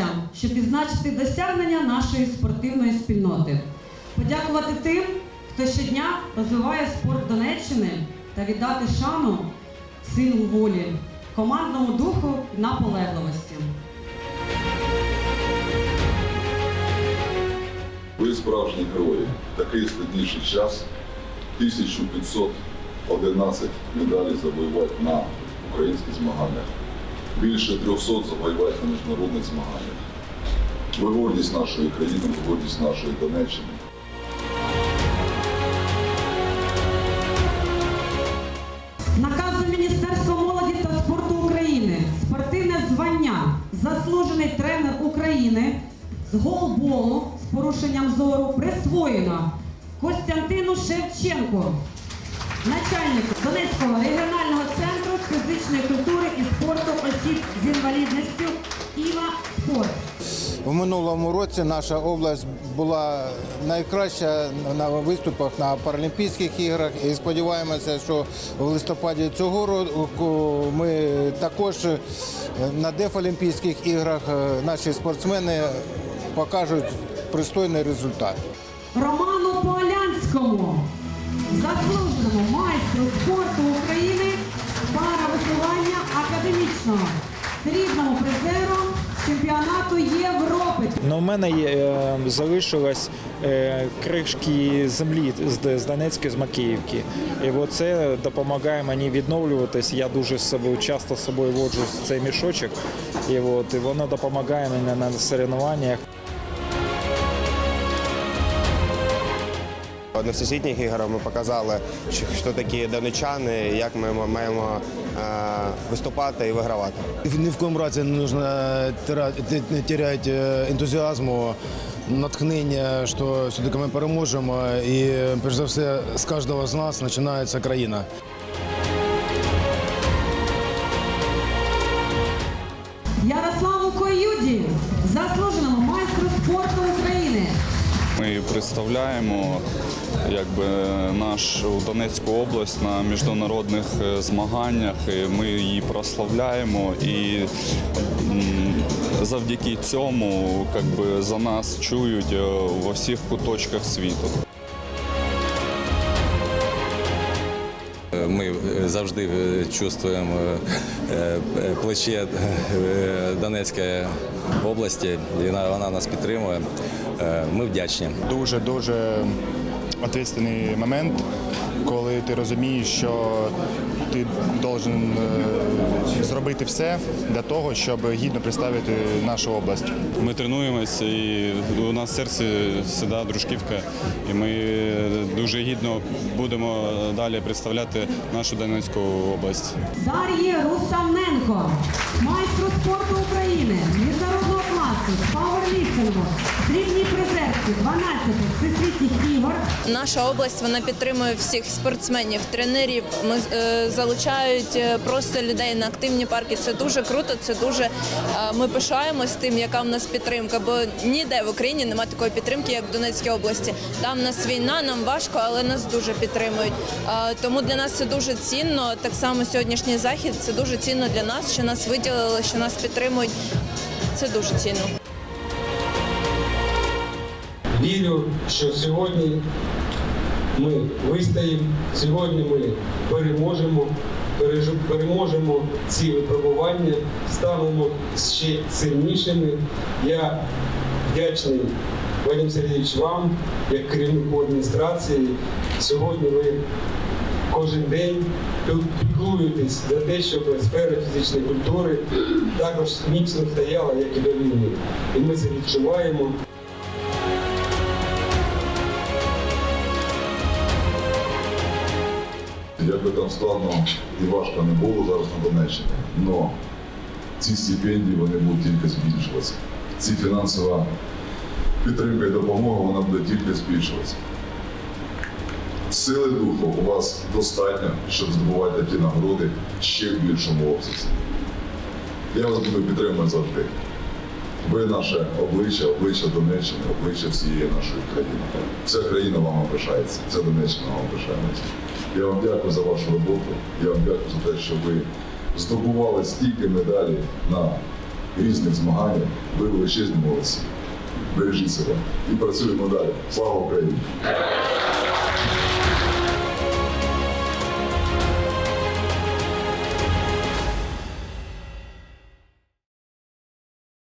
зібралися, щоб відзначити досягнення нашої спортивної спільноти, подякувати тим, хто щодня розвиває спорт Донеччини та віддати шану силу волі, командному духу і наполегливості. Ви справжні герої. Такий складніший час 1511 медалей завоювати на українських змаганнях. Більше 300 завоювати на міжнародних змаганнях. Ви гордість нашої країни, ви гордість нашої Донеччини. Наказом Міністерства молоді та спорту України спортивне звання заслужений тренер України з голболу з порушенням зору присвоєно Костянтину Шевченку, начальнику Донецького регіонального центру фізичної культури осіб з інвалідністю Іва Спорт. В минулому році наша область була найкраща на виступах на Паралімпійських іграх. І сподіваємося, що в листопаді цього року ми також на Дефолімпійських іграх е, наші спортсмени покажуть пристойний результат. Роману Полянському, заслуженому майстру спорту Європи. Ну, у мене е, залишилось е, кришки землі з, Донецька, з Макіївки. І це допомагає мені відновлюватись. Я дуже собою часто з собою воджу цей мішочок, і, от, воно допомагає мені на соревнованнях. На всесвітніх іграх ми показали, що- такі донечани, як ми маємо е, виступати і вигравати. Ни в коем разе не нужно тера- не терять е, ентузіазму, натхнення, що все-таки ми переможемо. І перш за все, з кожного з нас починається країна. Ярославу Коюді, України. Ми представляємо якби, нашу Донецьку область на міжнародних е, змаганнях. І Ми її прославляємо і завдяки цьому якби, за нас чують е, во всіх куточках світу. Ми е, завжди е, чувствуємо е, плече Донецької області, і вона нас підтримує. Ми вдячні. дуже дуже відповідальний момент, коли ти розумієш, що ти должен е, зробити все для того, щоб гідно представити нашу область. Ми тренуємося і у нас в серці всегда дружківка, і ми дуже гідно будемо далі представляти нашу Донецьку область. Дар'ї Русаненко, майстру спорту України, міжнародного класу, з пауерліфтингу, Наша область вона підтримує всіх спортсменів, тренерів. Ми е, залучають е, просто людей на активні парки. Це дуже круто. Це дуже е, ми пишаємось тим, яка в нас підтримка. Бо ніде в Україні немає такої підтримки, як в Донецькій області. Там в нас війна, нам важко, але нас дуже підтримують. Е, тому для нас це дуже цінно. Так само сьогоднішній захід це дуже цінно для нас, що нас виділили, що нас підтримують. Це дуже цінно. Вірю, що сьогодні ми вистоїмо, сьогодні ми переможемо, переможемо ці випробування, станемо ще сильнішими. Я вдячний Вадим Сергійович вам, як керівнику адміністрації. Сьогодні ви кожен день піклуєтесь за те, щоб сфера фізичної культури також міцно стояла, як і до війни. І ми це відчуваємо. Як би там складно і важко не було зараз на Донеччині, але ці стипендії вони будуть тільки збільшуватися. Ці фінансова підтримка і допомога вона буде тільки збільшуватися. Сили духу у вас достатньо, щоб здобувати ті нагороди ще в більшому обсязі. Я вас буду підтримувати завжди. Ви наше обличчя, обличчя Донеччини, обличчя всієї нашої країни. Вся країна вам пишається, вся Донеччина вам пишається. Я вам дякую за вашу роботу. Я вам дякую за те, що ви здобували стільки медалей на різних змаганнях. Ви величезні молодці. Бережіть себе і працюємо далі. Слава Україні!